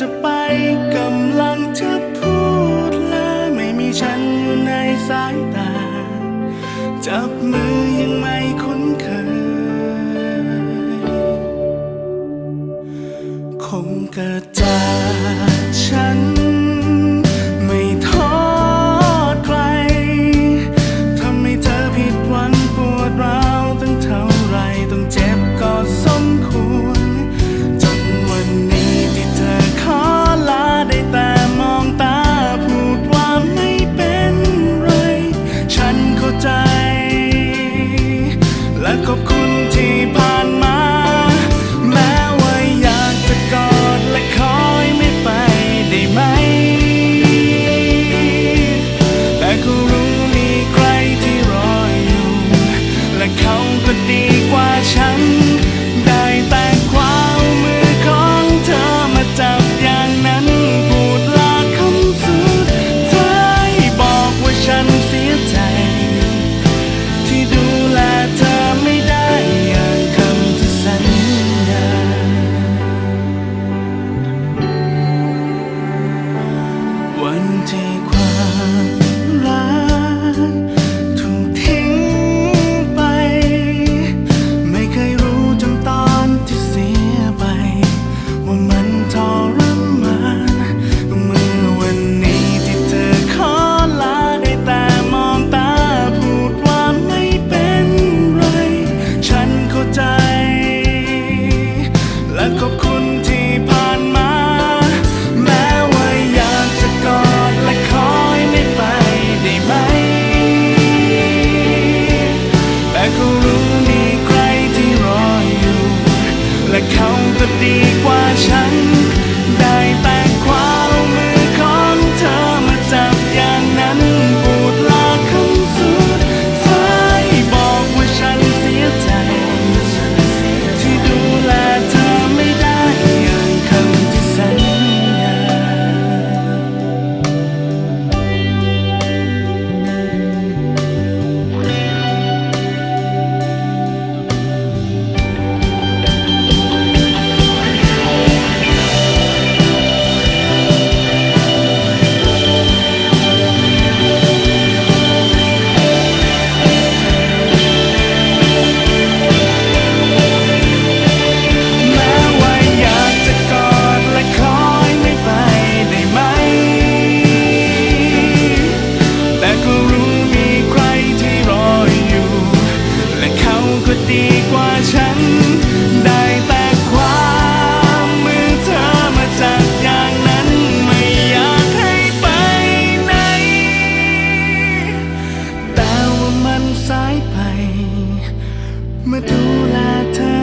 จะไปกำลังจะพูดและไม่มีฉันอยู่ในสายตา จับมือยังไม่คุ้นเคย คงเกิดจาก มาดูแลเธอ